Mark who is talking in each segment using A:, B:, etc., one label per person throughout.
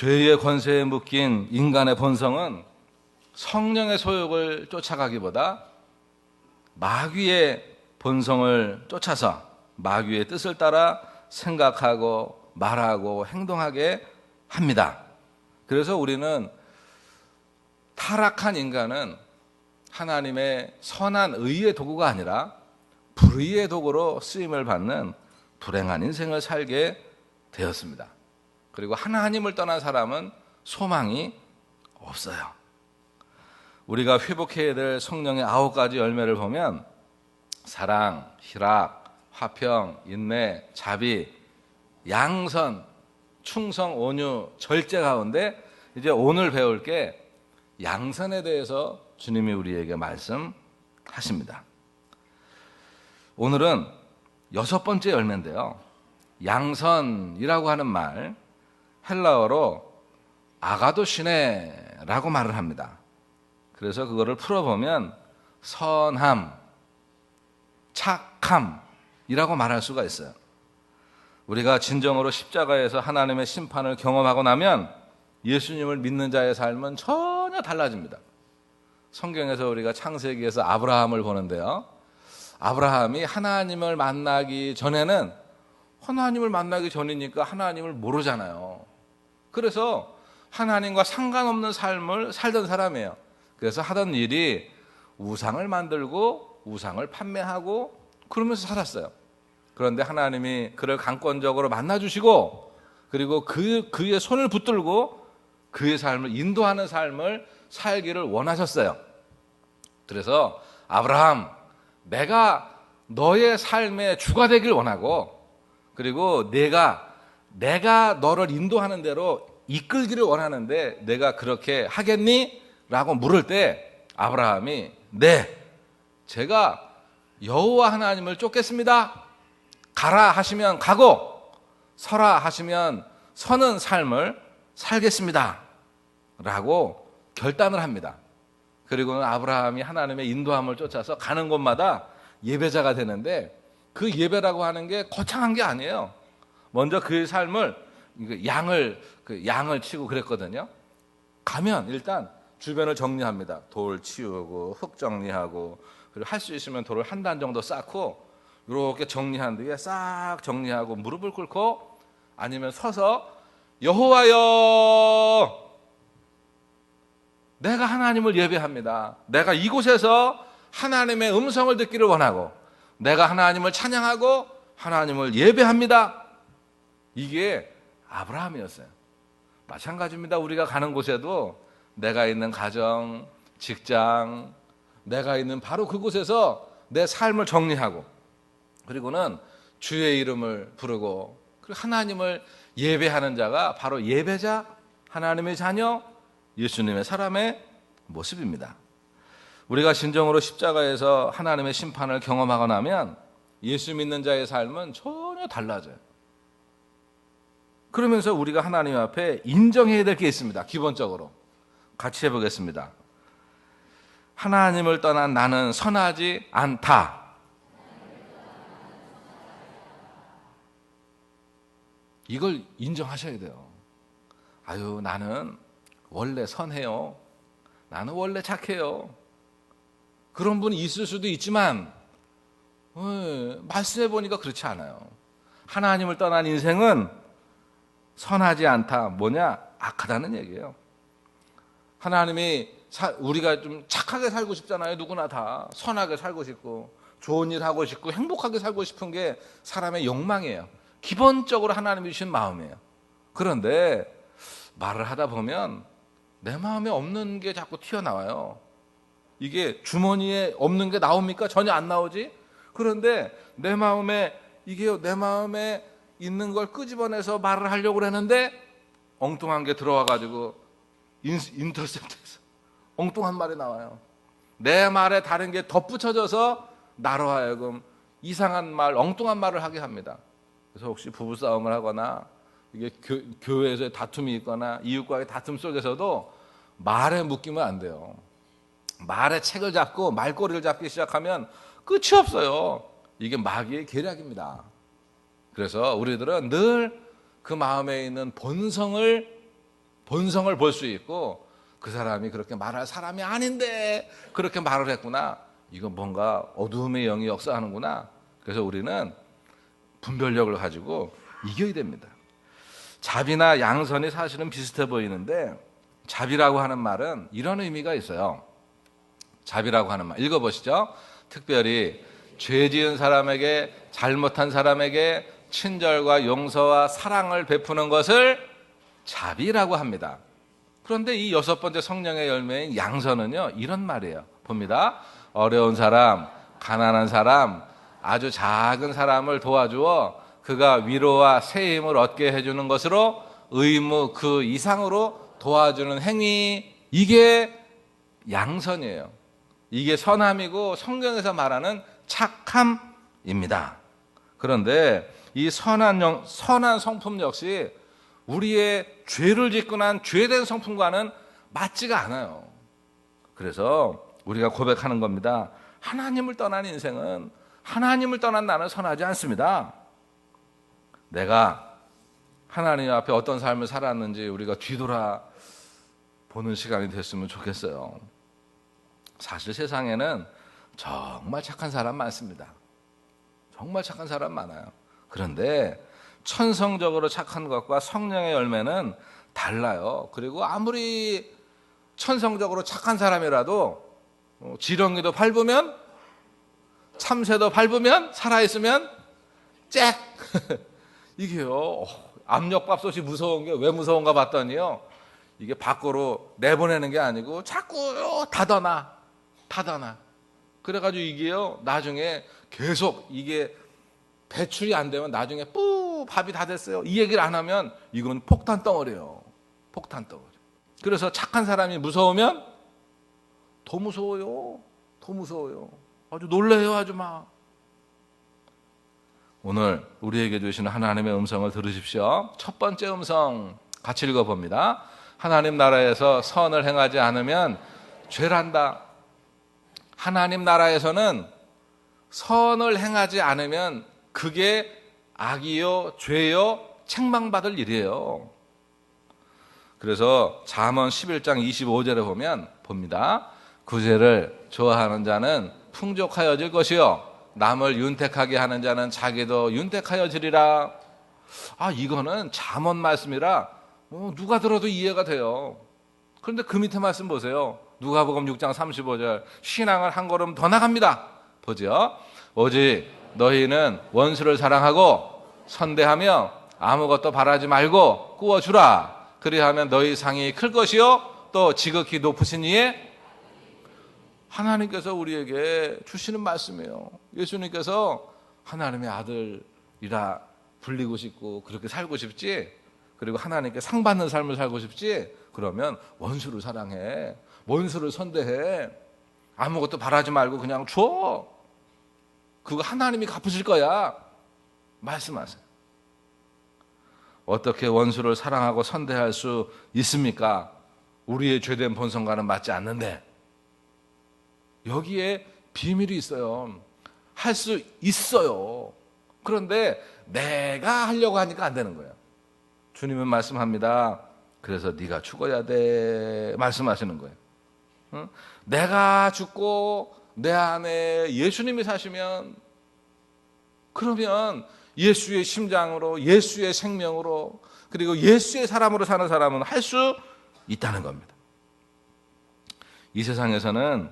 A: 죄의 권세에 묶인 인간의 본성은 성령의 소욕을 쫓아가기보다 마귀의 본성을 쫓아서 마귀의 뜻을 따라 생각하고 말하고 행동하게 합니다. 그래서 우리는 타락한 인간은 하나님의 선한 의의 도구가 아니라 불의의 도구로 쓰임을 받는 불행한 인생을 살게 되었습니다. 그리고 하나님을 떠난 사람은 소망이 없어요. 우리가 회복해야 될 성령의 아홉 가지 열매를 보면 사랑, 희락, 화평, 인내, 자비, 양선, 충성, 온유, 절제 가운데 이제 오늘 배울 게 양선에 대해서 주님이 우리에게 말씀하십니다. 오늘은 여섯 번째 열매인데요. 양선이라고 하는 말, 헬라어로 아가도시네라고 말을 합니다. 그래서 그거를 풀어보면 선함, 착함이라고 말할 수가 있어요. 우리가 진정으로 십자가에서 하나님의 심판을 경험하고 나면 예수님을 믿는 자의 삶은 전혀 달라집니다. 성경에서 우리가 창세기에서 아브라함을 보는데요. 아브라함이 하나님을 만나기 전에는 하나님을 만나기 전이니까 하나님을 모르잖아요. 그래서 하나님과 상관없는 삶을 살던 사람이에요. 그래서 하던 일이 우상을 만들고 우상을 판매하고 그러면서 살았어요. 그런데 하나님이 그를 강권적으로 만나주시고 그리고 그, 그의 손을 붙들고 그의 삶을 인도하는 삶을 살기를 원하셨어요. 그래서 아브라함, 내가 너의 삶의 주가 되길 원하고 그리고 내가 내가 너를 인도하는 대로 이끌기를 원하는데 내가 그렇게 하겠니? 라고 물을 때 아브라함이 네. 제가 여호와 하나님을 쫓겠습니다. 가라 하시면 가고 서라 하시면 서는 삶을 살겠습니다. 라고 결단을 합니다. 그리고는 아브라함이 하나님의 인도함을 쫓아서 가는 곳마다 예배자가 되는데 그 예배라고 하는 게 거창한 게 아니에요. 먼저 그의 삶을 양을 그 양을 치고 그랬거든요. 가면 일단 주변을 정리합니다. 돌 치우고 흙 정리하고 그리고 할 수 있으면 돌을 한 단 정도 쌓고 이렇게 정리한 뒤에 싹 정리하고 무릎을 꿇고 아니면 서서 여호와여 내가 하나님을 예배합니다. 내가 이곳에서 하나님의 음성을 듣기를 원하고 내가 하나님을 찬양하고 하나님을 예배합니다. 이게 아브라함이었어요. 마찬가지입니다. 우리가 가는 곳에도 내가 있는 가정, 직장, 내가 있는 바로 그곳에서 내 삶을 정리하고 그리고는 주의 이름을 부르고 그리고 하나님을 예배하는 자가 바로 예배자, 하나님의 자녀, 예수님의 사람의 모습입니다. 우리가 진정으로 십자가에서 하나님의 심판을 경험하고 나면 예수 믿는 자의 삶은 전혀 달라져요. 그러면서 우리가 하나님 앞에 인정해야 될 게 있습니다. 기본적으로. 같이 해보겠습니다. 하나님을 떠난 나는 선하지 않다. 이걸 인정하셔야 돼요. 아유, 나는 원래 선해요. 나는 원래 착해요. 그런 분이 있을 수도 있지만, 어, 말씀해 보니까 그렇지 않아요. 하나님을 떠난 인생은 선하지 않다. 뭐냐? 악하다는 얘기예요. 하나님이 사, 우리가 좀 착하게 살고 싶잖아요. 누구나 다 선하게 살고 싶고 좋은 일 하고 싶고 행복하게 살고 싶은 게 사람의 욕망이에요. 기본적으로 하나님이 주신 마음이에요. 그런데 말을 하다 보면 내 마음에 없는 게 자꾸 튀어나와요. 이게 주머니에 없는 게 나옵니까? 전혀 안 나오지? 그런데 내 마음에 이게 내 마음에 있는 걸 끄집어내서 말을 하려고 그러는데 엉뚱한 게 들어와 가지고 인터셉트해서 엉뚱한 말이 나와요. 내 말에 다른 게 덧붙여져서 나로 하여금 이상한 말, 엉뚱한 말을 하게 합니다. 그래서 혹시 부부 싸움을 하거나 이게 교, 회에서 다툼이 있거나 이웃과의 다툼 속에서도 말에 묶이면 안 돼요. 말에 책을 잡고 말꼬리를 잡기 시작하면 끝이 없어요. 이게 마귀의 계략입니다. 그래서 우리들은 늘 그 마음에 있는 본성을 본성을 볼 수 있고 그 사람이 그렇게 말할 사람이 아닌데 그렇게 말을 했구나. 이건 뭔가 어두움의 영이 역사하는구나. 그래서 우리는 분별력을 가지고 이겨야 됩니다. 자비나 양선이 사실은 비슷해 보이는데 자비라고 하는 말은 이런 의미가 있어요. 자비라고 하는 말 읽어보시죠. 특별히 죄 지은 사람에게 잘못한 사람에게 친절과 용서와 사랑을 베푸는 것을 자비라고 합니다. 그런데 이 여섯 번째 성령의 열매인 양선은요 이런 말이에요. 봅니다. 어려운 사람, 가난한 사람, 아주 작은 사람을 도와주어 그가 위로와 새 힘을 얻게 해주는 것으로 의무 그 이상으로 도와주는 행위 이게 양선이에요. 이게 선함이고 성경에서 말하는 착함입니다. 그런데 이 선한 영, 선한 성품 역시 우리의 죄를 짓고 난 죄된 성품과는 맞지가 않아요. 그래서 우리가 고백하는 겁니다. 하나님을 떠난 인생은 하나님을 떠난 나는 선하지 않습니다. 내가 하나님 앞에 어떤 삶을 살았는지 우리가 뒤돌아 보는 시간이 됐으면 좋겠어요. 사실 세상에는 정말 착한 사람 많습니다. 정말 착한 사람 많아요. 그런데 천성적으로 착한 것과 성령의 열매는 달라요. 그리고 아무리 천성적으로 착한 사람이라도 어, 지렁이도 밟으면 참새도 밟으면 살아있으면 잭! 이게요 어, 압력밥솥이 무서운 게 왜 무서운가 봤더니요 이게 밖으로 내보내는 게 아니고 자꾸 닫아놔. 닫아놔. 그래가지고 이게요 나중에 계속 이게 배출이 안 되면 나중에 뿌 밥이 다 됐어요 이 얘기를 안 하면 이건 폭탄 덩어리예요 폭탄 덩어리 그래서 착한 사람이 무서우면 더 무서워요 더 무서워요 아주 놀래요 아주 막 오늘 우리에게 주시는 하나님의 음성을 들으십시오. 첫 번째 음성 같이 읽어봅니다. 하나님 나라에서 선을 행하지 않으면 죄란다. 하나님 나라에서는 선을 행하지 않으면 그게 악이요, 죄요, 책망받을 일이에요. 그래서 잠언 11장 25절에 보면 봅니다. 구제를 좋아하는 자는 풍족하여질 것이요. 남을 윤택하게 하는 자는 자기도 윤택하여지리라. 아, 이거는 잠언 말씀이라 뭐 누가 들어도 이해가 돼요. 그런데 그 밑에 말씀 보세요. 누가복음 6장 35절. 신앙을 한 걸음 더 나갑니다. 보죠. 오직 너희는 원수를 사랑하고 선대하며 아무것도 바라지 말고 구워주라. 그리하면 너희 상이 클 것이요. 또 지극히 높으신 이의 하나님께서 우리에게 주시는 말씀이에요. 예수님께서 하나님의 아들이라 불리고 싶고 그렇게 살고 싶지. 그리고 하나님께 상 받는 삶을 살고 싶지. 그러면 원수를 사랑해. 원수를 선대해. 아무것도 바라지 말고 그냥 줘. 그거 하나님이 갚으실 거야. 말씀하세요. 어떻게 원수를 사랑하고 선대할 수 있습니까? 우리의 죄된 본성과는 맞지 않는데. 여기에 비밀이 있어요. 할 수 있어요. 그런데 내가 하려고 하니까 안 되는 거예요. 주님은 말씀합니다. 그래서 네가 죽어야 돼 말씀하시는 거예요. 응? 내가 죽고 내 안에 예수님이 사시면 그러면 예수의 심장으로 예수의 생명으로 그리고 예수의 사람으로 사는 사람은 할 수 있다는 겁니다. 이 세상에서는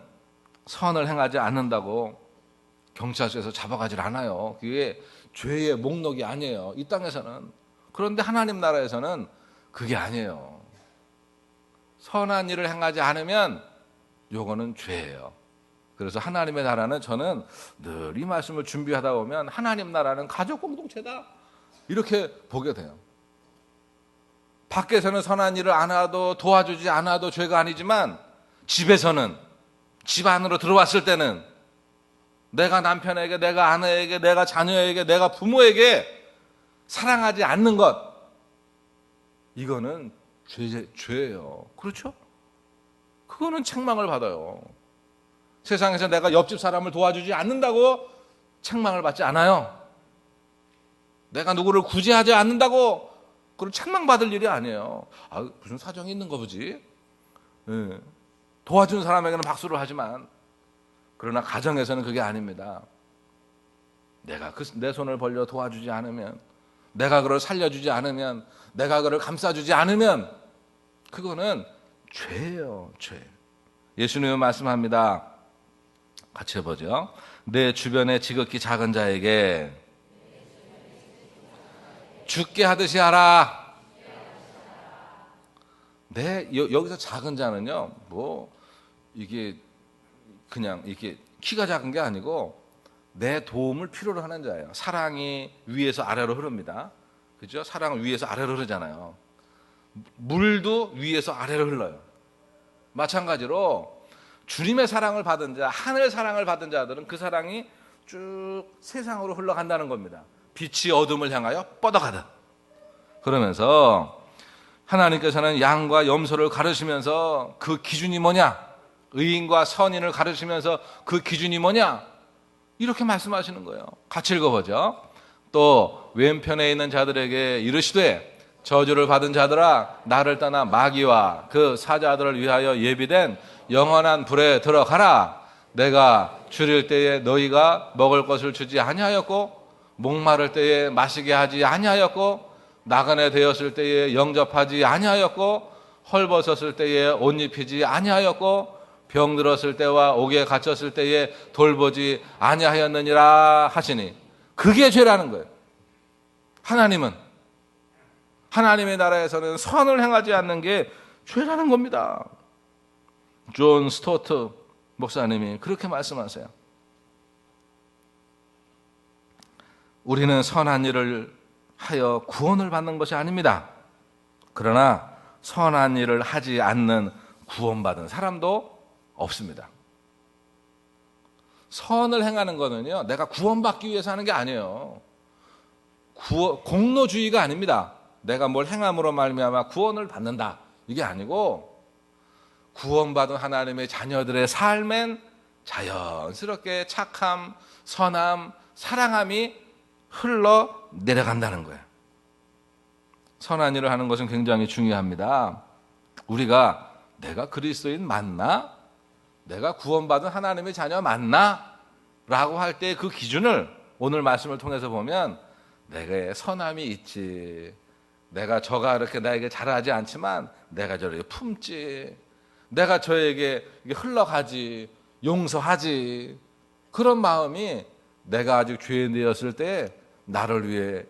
A: 선을 행하지 않는다고 경찰서에서 잡아가질 않아요. 그게 죄의 목록이 아니에요. 이 땅에서는. 그런데 하나님 나라에서는 그게 아니에요. 선한 일을 행하지 않으면 요거는 죄예요. 그래서 하나님의 나라는 저는 늘 이 말씀을 준비하다 보면 하나님 나라는 가족 공동체다. 이렇게 보게 돼요. 밖에서는 선한 일을 안 하도 도와주지 않아도 죄가 아니지만 집에서는 집 안으로 들어왔을 때는 내가 남편에게, 내가 아내에게, 내가 자녀에게, 내가 부모에게 사랑하지 않는 것, 이거는 죄, 죄예요. 그렇죠? 그거는 책망을 받아요. 세상에서 내가 옆집 사람을 도와주지 않는다고 책망을 받지 않아요. 내가 누구를 구제하지 않는다고 그걸 책망받을 일이 아니에요. 아, 무슨 사정이 있는 거 보지? 예. 도와준 사람에게는 박수를 하지만 그러나 가정에서는 그게 아닙니다. 내가 그, 내 손을 벌려 도와주지 않으면 내가 그를 살려주지 않으면 내가 그를 감싸주지 않으면 그거는 죄예요, 죄. 예수님은 말씀합니다. 같이 해보죠. 내 주변에 지극히 작은 자에게 죽게 하듯이 하라. 네, 여, 여기서 작은 자는요, 뭐, 이게 그냥 이게 키가 작은 게 아니고 내 도움을 필요로 하는 자예요. 사랑이 위에서 아래로 흐릅니다. 그죠? 사랑은 위에서 아래로 흐르잖아요. 물도 위에서 아래로 흘러요. 마찬가지로 주님의 사랑을 받은 자, 하늘 사랑을 받은 자들은 그 사랑이 쭉 세상으로 흘러간다는 겁니다. 빛이 어둠을 향하여 뻗어가듯. 그러면서 하나님께서는 양과 염소를 가르시면서 그 기준이 뭐냐? 의인과 선인을 가르치면서 그 기준이 뭐냐? 이렇게 말씀하시는 거예요. 같이 읽어보죠. 또 왼편에 있는 자들에게 이르시되 저주를 받은 자들아 나를 떠나 마귀와 그 사자들을 위하여 예비된 영원한 불에 들어가라. 내가 줄일 때에 너희가 먹을 것을 주지 아니하였고 목마를 때에 마시게 하지 아니하였고 나그네 되었을 때에 영접하지 아니하였고 헐벗었을 때에 옷 입히지 아니하였고 병들었을 때와 옥에 갇혔을 때에 돌보지 아니하였느니라 하시니 그게 죄라는 거예요. 하나님은 하나님의 나라에서는 선을 행하지 않는 게 죄라는 겁니다. 존 스토트 목사님이 그렇게 말씀하세요. 우리는 선한 일을 하여 구원을 받는 것이 아닙니다. 그러나 선한 일을 하지 않는 구원받은 사람도 없습니다. 선을 행하는 거는요, 내가 구원받기 위해서 하는 게 아니에요. 구원, 공로주의가 아닙니다. 내가 뭘 행함으로 말미암아 구원을 받는다. 이게 아니고 구원받은 하나님의 자녀들의 삶엔 자연스럽게 착함, 선함, 사랑함이 흘러 내려간다는 거예요. 선한 일을 하는 것은 굉장히 중요합니다. 우리가 내가 그리스도인 맞나? 내가 구원받은 하나님의 자녀 맞나? 라고 할 때 그 기준을 오늘 말씀을 통해서 보면 내게 선함이 있지. 내가 저가 이렇게 나에게 잘하지 않지만 내가 저렇게 품지. 내가 저에게 흘러가지. 용서하지. 그런 마음이 내가 아직 죄인되었을 때 나를 위해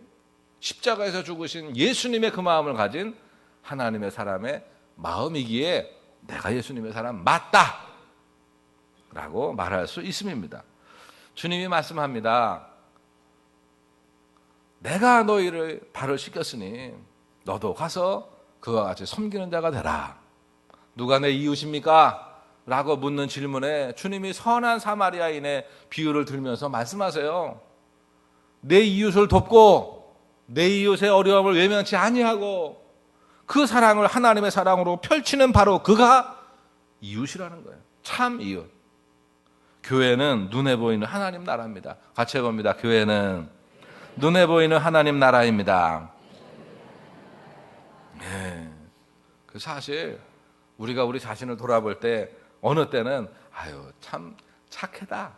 A: 십자가에서 죽으신 예수님의 그 마음을 가진 하나님의 사람의 마음이기에 내가 예수님의 사람 맞다. 라고 말할 수 있음입니다. 주님이 말씀합니다. 내가 너희를 발을 씻겼으니 너도 가서 그와 같이 섬기는 자가 되라. 누가 내 이웃입니까? 라고 묻는 질문에 주님이 선한 사마리아인의 비유를 들면서 말씀하세요. 내 이웃을 돕고 내 이웃의 어려움을 외면치 아니하고 그 사랑을 하나님의 사랑으로 펼치는 바로 그가 이웃이라는 거예요. 참 이웃. 교회는 눈에 보이는 하나님 나라입니다. 같이 해봅니다. 교회는 눈에 보이는 하나님 나라입니다. 네. 그 사실 우리가 우리 자신을 돌아볼 때 어느 때는 아유 참 착해다.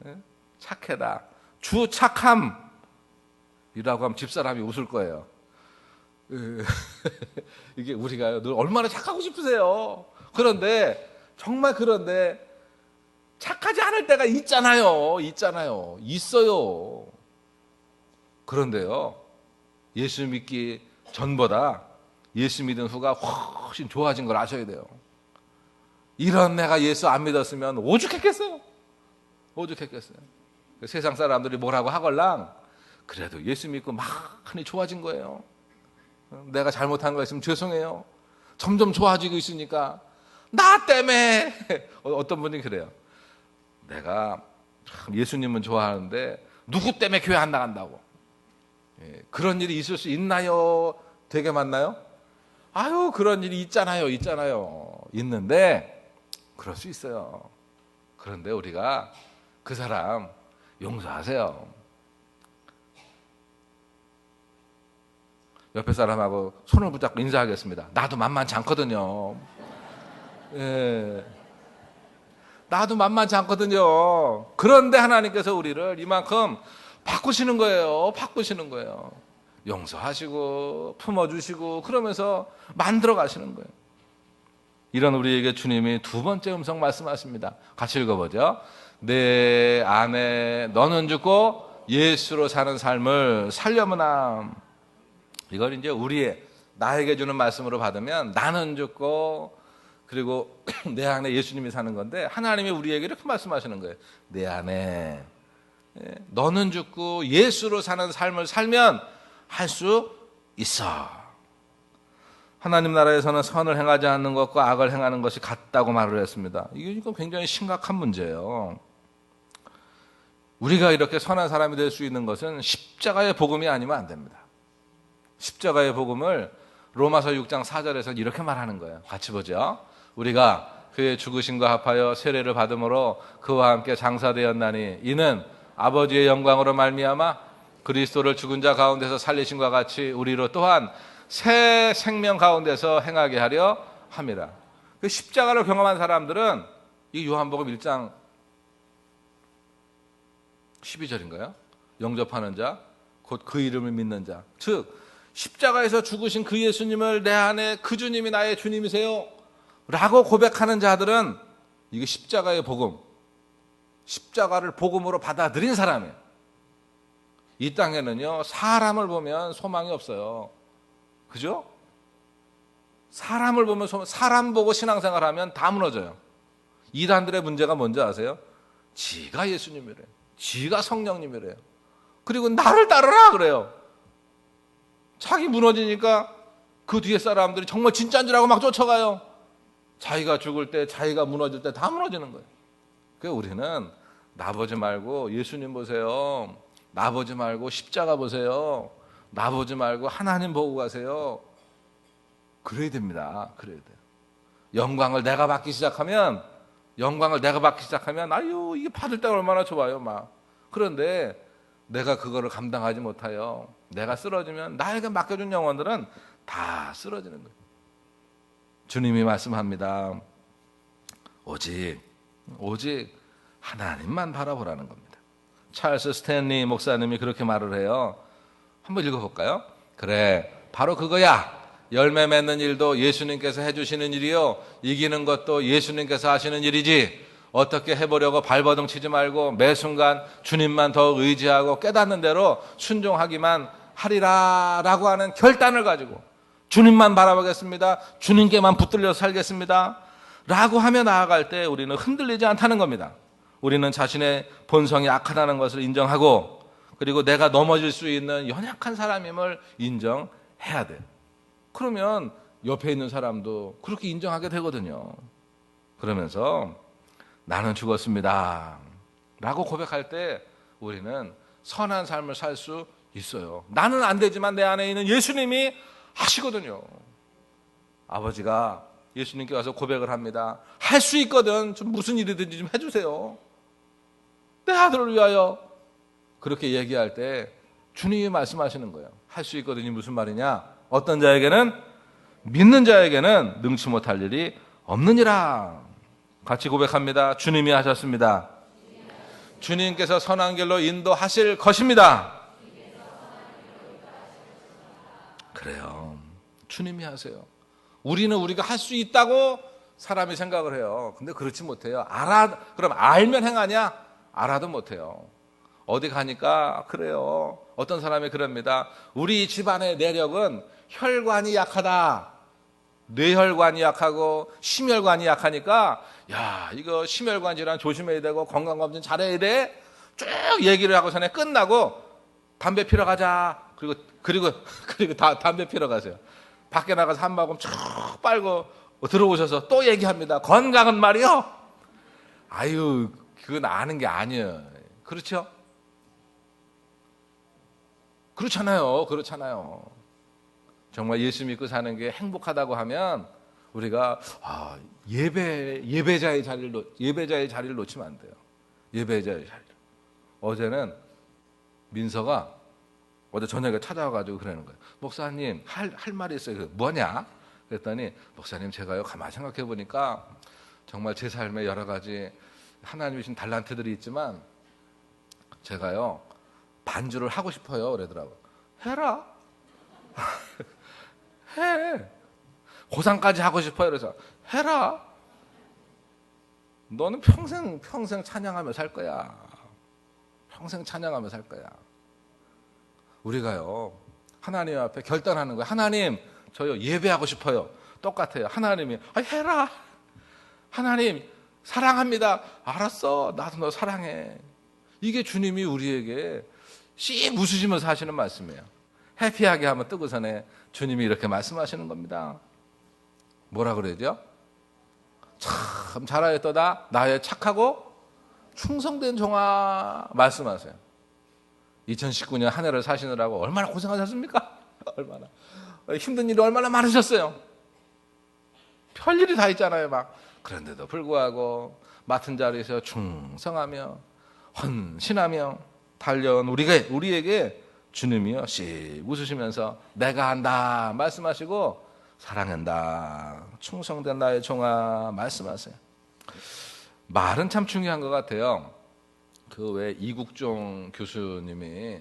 A: 네? 착해다. 주 착함이라고 하면 집사람이 웃을 거예요. 이게 우리가 늘 얼마나 착하고 싶으세요. 그런데 정말 그런데 착하지 않을 때가 있잖아요. 있잖아요. 있어요. 그런데요. 예수 믿기 전보다 예수 믿은 후가 훨씬 좋아진 걸 아셔야 돼요. 이런 내가 예수 안 믿었으면 오죽했겠어요. 오죽했겠어요. 세상 사람들이 뭐라고 하걸랑 그래도 예수 믿고 많이 좋아진 거예요. 내가 잘못한 거 있으면 죄송해요. 점점 좋아지고 있으니까 나 때문에 어떤 분이 그래요. 내가 예수님은 좋아하는데 누구 때문에 교회 안 나간다고. 예, 그런 일이 있을 수 있나요? 되게 많나요? 아유 그런 일이 있잖아요, 있잖아요. 있는데 그럴 수 있어요. 그런데 우리가 그 사람 용서하세요. 옆에 사람하고 손을 붙잡고 인사하겠습니다. 나도 만만치 않거든요. 예. 나도 만만치 않거든요. 그런데 하나님께서 우리를 이만큼 바꾸시는 거예요. 바꾸시는 거예요. 용서하시고 품어주시고 그러면서 만들어 가시는 거예요. 이런 우리에게 주님이 두 번째 음성 말씀하십니다. 같이 읽어보죠. 내 안에 너는 죽고 예수로 사는 삶을 살려무나. 이걸 이제 우리의 나에게 주는 말씀으로 받으면 나는 죽고 그리고 내 안에 예수님이 사는 건데 하나님이 우리에게 이렇게 말씀하시는 거예요. 내 안에 예, 너는 죽고 예수로 사는 삶을 살면 할 수 있어. 하나님 나라에서는 선을 행하지 않는 것과 악을 행하는 것이 같다고 말을 했습니다. 이거 굉장히 심각한 문제예요. 우리가 이렇게 선한 사람이 될 수 있는 것은 십자가의 복음이 아니면 안 됩니다. 십자가의 복음을 로마서 6장 4절에서 이렇게 말하는 거예요. 같이 보죠. 우리가 그의 죽으심과 합하여 세례를 받음으로 그와 함께 장사되었나니 이는 아버지의 영광으로 말미암아 그리스도를 죽은 자 가운데서 살리심과 같이 우리로 또한 새 생명 가운데서 행하게 하려 함이라. 그 십자가를 경험한 사람들은 이 요한복음 1장 12절인가요? 영접하는 자, 곧 그 이름을 믿는 자. 즉, 십자가에서 죽으신 그 예수님을 내 안에 그 주님이 나의 주님이세요. 라고 고백하는 자들은 이게 십자가의 복음, 십자가를 복음으로 받아들인 사람이에요. 이 땅에는요, 사람을 보면 소망이 없어요. 그죠? 사람을 보면, 소망, 사람 보고 신앙생활 하면 다 무너져요. 이단들의 문제가 뭔지 아세요? 지가 예수님이래요. 지가 성령님이래요. 그리고 나를 따르라 그래요. 자기 무너지니까 그 뒤에 사람들이 정말 진짜인 줄 알고 막 쫓아가요. 자기가 죽을 때, 자기가 무너질 때 다 무너지는 거예요. 그 우리는 나보지 말고 예수님 보세요. 나보지 말고 십자가 보세요. 나보지 말고 하나님 보고 가세요. 그래야 됩니다. 그래야 돼요. 영광을 내가 받기 시작하면 영광을 내가 받기 시작하면 아유 이게 받을 때가 얼마나 좋아요 막 그런데 내가 그거를 감당하지 못하여 내가 쓰러지면 나에게 맡겨준 영혼들은 다 쓰러지는 거예요 주님이 말씀합니다 오직 오직 하나님만 바라보라는 겁니다 찰스 스탠리 목사님이 그렇게 말을 해요 한번 읽어볼까요? 그래 바로 그거야 열매 맺는 일도 예수님께서 해주시는 일이요. 이기는 것도 예수님께서 하시는 일이지. 어떻게 해보려고 발버둥 치지 말고 매 순간 주님만 더 의지하고 깨닫는 대로 순종하기만 하리라 라고 하는 결단을 가지고 주님만 바라보겠습니다. 주님께만 붙들려 살겠습니다. 라고 하며 나아갈 때 우리는 흔들리지 않다는 겁니다. 우리는 자신의 본성이 악하다는 것을 인정하고 그리고 내가 넘어질 수 있는 연약한 사람임을 인정해야 돼요. 그러면 옆에 있는 사람도 그렇게 인정하게 되거든요. 그러면서 나는 죽었습니다. 라고 고백할 때 우리는 선한 삶을 살 수 있어요. 나는 안 되지만 내 안에 있는 예수님이 하시거든요. 아버지가 예수님께 와서 고백을 합니다. 할 수 있거든. 좀 무슨 일이든지 좀 해주세요. 내 아들을 위하여. 그렇게 얘기할 때 주님이 말씀하시는 거예요. 할 수 있거든이 무슨 말이냐? 어떤 자에게는 믿는 자에게는 능치 못할 일이 없느니라. 같이 고백합니다. 주님이 하셨습니다. 주님께서 선한 길로 인도하실 것입니다. 그래요. 주님이 하세요. 우리는 우리가 할 수 있다고 사람이 생각을 해요. 근데 그렇지 못해요. 알아, 그럼 알면 행하냐? 알아도 못해요. 어디 가니까 그래요. 어떤 사람이 그럽니다. 우리 집안의 내력은 혈관이 약하다. 뇌혈관이 약하고 심혈관이 약하니까 야 이거 심혈관 질환 조심해야 되고 건강검진 잘해야 돼. 쭉 얘기를 하고 전에 끝나고 담배 피러 가자. 그리고 그리고 그리고 다 담배 피러 가세요. 밖에 나가서 한 모금 쭉 빨고 들어오셔서 또 얘기합니다. 건강은 말이요. 아유 그건 아는 게 아니에요. 그렇죠? 그렇잖아요. 그렇잖아요. 정말 예수 믿고 사는 게 행복하다고 하면 우리가 아, 예배 예배자의 자리를 놓, 예배자의 자리를 놓치면 안 돼요. 예배자의 자리. 어제는 민서가 어제 저녁에 찾아와가지고 그러는 거예요. 목사님 할, 할 말이 있어요. 그 뭐냐? 그랬더니 목사님 제가요 가만 생각해 보니까 정말 제 삶에 여러 가지 하나님이 주신 달란트들이 있지만 제가요 반주를 하고 싶어요. 그러더라고. 해라. 해. 고상까지 하고 싶어요. 그래서 해라. 너는 평생 평생 찬양하며 살 거야. 평생 찬양하며 살 거야. 우리가요 하나님 앞에 결단하는 거야. 하나님 저요 예배하고 싶어요. 똑같아요. 하나님이 아, 해라. 하나님 사랑합니다. 알았어. 나도 너 사랑해. 이게 주님이 우리에게 씩 웃으시면서 하시는 말씀이에요. 해피하게 하면 뜨고서네 주님이 이렇게 말씀하시는 겁니다. 뭐라 그러죠? 참 잘하였도다 나의 착하고 충성된 종아 말씀하세요. 2019년 한 해를 사시느라고 얼마나 고생하셨습니까? 얼마나 힘든 일이 얼마나 많으셨어요. 별일이 다 있잖아요, 막. 그런데도 불구하고 맡은 자리에서 충성하며 헌신하며 달려온 우리가 우리에게 주님이요 씩 웃으시면서 내가 한다 말씀하시고 사랑한다 충성된 나의 종아 말씀하세요. 말은 참 중요한 것 같아요. 그왜 이국종 교수님이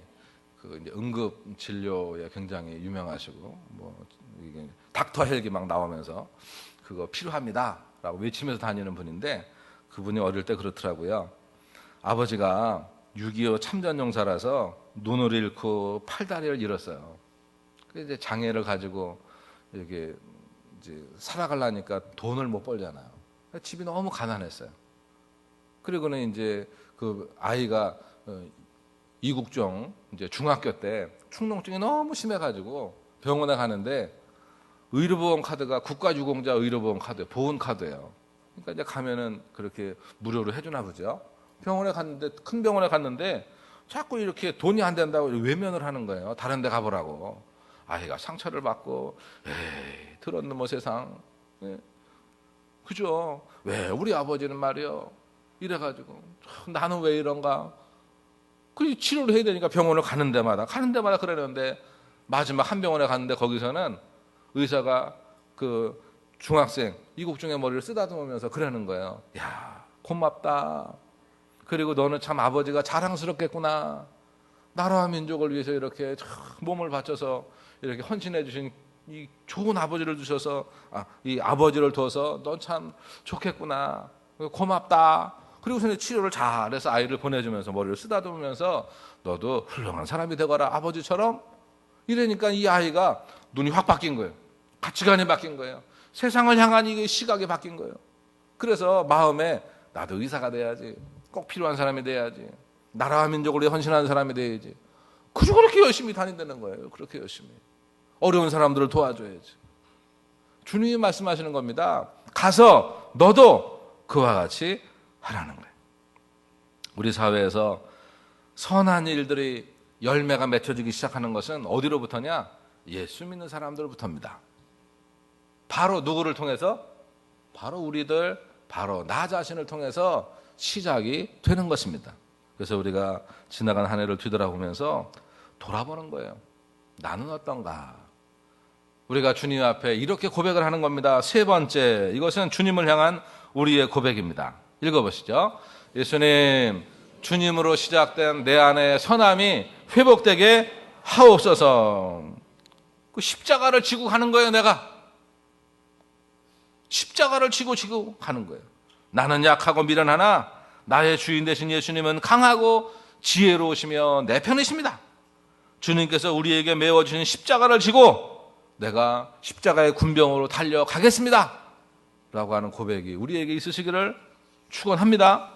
A: 그 이제 응급 진료에 굉장히 유명하시고 뭐 이게 닥터 헬기 막 나오면서 그거 필요합니다라고 외치면서 다니는 분인데 그분이 어릴 때 그렇더라고요. 아버지가 6.25 참전용사라서 눈을 잃고 팔다리를 잃었어요. 그 이제 장애를 가지고 이렇게 이제 살아가려니까 돈을 못 벌잖아요. 집이 너무 가난했어요. 그리고는 이제 그 아이가 어, 이국종 이제 중학교 때 충농증이 너무 심해가지고 병원에 가는데 의료보험 카드가 국가유공자 의료보험 카드 보험 카드예요. 그러니까 이제 가면은 그렇게 무료로 해주나 보죠. 병원에 갔는데 큰 병원에 갔는데 자꾸 이렇게 돈이 안 된다고 외면을 하는 거예요. 다른 데 가보라고. 아이가 상처를 받고 에이 들었는 뭐 세상. 예. 그죠? 왜 우리 아버지는 말이요. 이래가지고 나는 왜 이런가? 그 치료를 해야 되니까 병원을 가는 데마다 가는 데마다 그러는데 마지막 한 병원에 갔는데 거기서는 의사가 그 중학생 이국중의 머리를 쓰다듬으면서 그러는 거예요. 야 고맙다. 그리고 너는 참 아버지가 자랑스럽겠구나. 나라와 민족을 위해서 이렇게 참 몸을 바쳐서 이렇게 헌신해 주신 이 좋은 아버지를 주셔서 아, 이 아버지를 둬서 넌 참 좋겠구나. 고맙다. 그리고서 치료를 잘해서 아이를 보내주면서 머리를 쓰다듬으면서 너도 훌륭한 사람이 되거라 아버지처럼 이러니까 이 아이가 눈이 확 바뀐 거예요. 가치관이 바뀐 거예요. 세상을 향한 이 시각이 바뀐 거예요. 그래서 마음에 나도 의사가 돼야지. 꼭 필요한 사람이 돼야지. 나라와 민족을 위해 헌신하는 사람이 돼야지. 그저 그렇게 열심히 다닌다는 거예요. 그렇게 열심히. 어려운 사람들을 도와줘야지. 주님이 말씀하시는 겁니다. 가서 너도 그와 같이 하라는 거예요. 우리 사회에서 선한 일들이 열매가 맺혀지기 시작하는 것은 어디로부터냐? 예수 믿는 사람들부터입니다. 바로 누구를 통해서? 바로 우리들, 바로 나 자신을 통해서 시작이 되는 것입니다. 그래서 우리가 지나간 한 해를 뒤돌아보면서 돌아보는 거예요. 나는 어떤가? 우리가 주님 앞에 이렇게 고백을 하는 겁니다. 세 번째, 이것은 주님을 향한 우리의 고백입니다. 읽어보시죠. 예수님, 주님으로 시작된 내 안의 선함이 회복되게 하옵소서. 그 십자가를 지고 가는 거예요, 내가. 십자가를 지고 지고 가는 거예요. 나는 약하고 미련하나 나의 주인 되신 예수님은 강하고 지혜로우시며 내 편이십니다. 주님께서 우리에게 메워주신 십자가를 지고 내가 십자가의 군병으로 달려가겠습니다. 라고 하는 고백이 우리에게 있으시기를 축원합니다.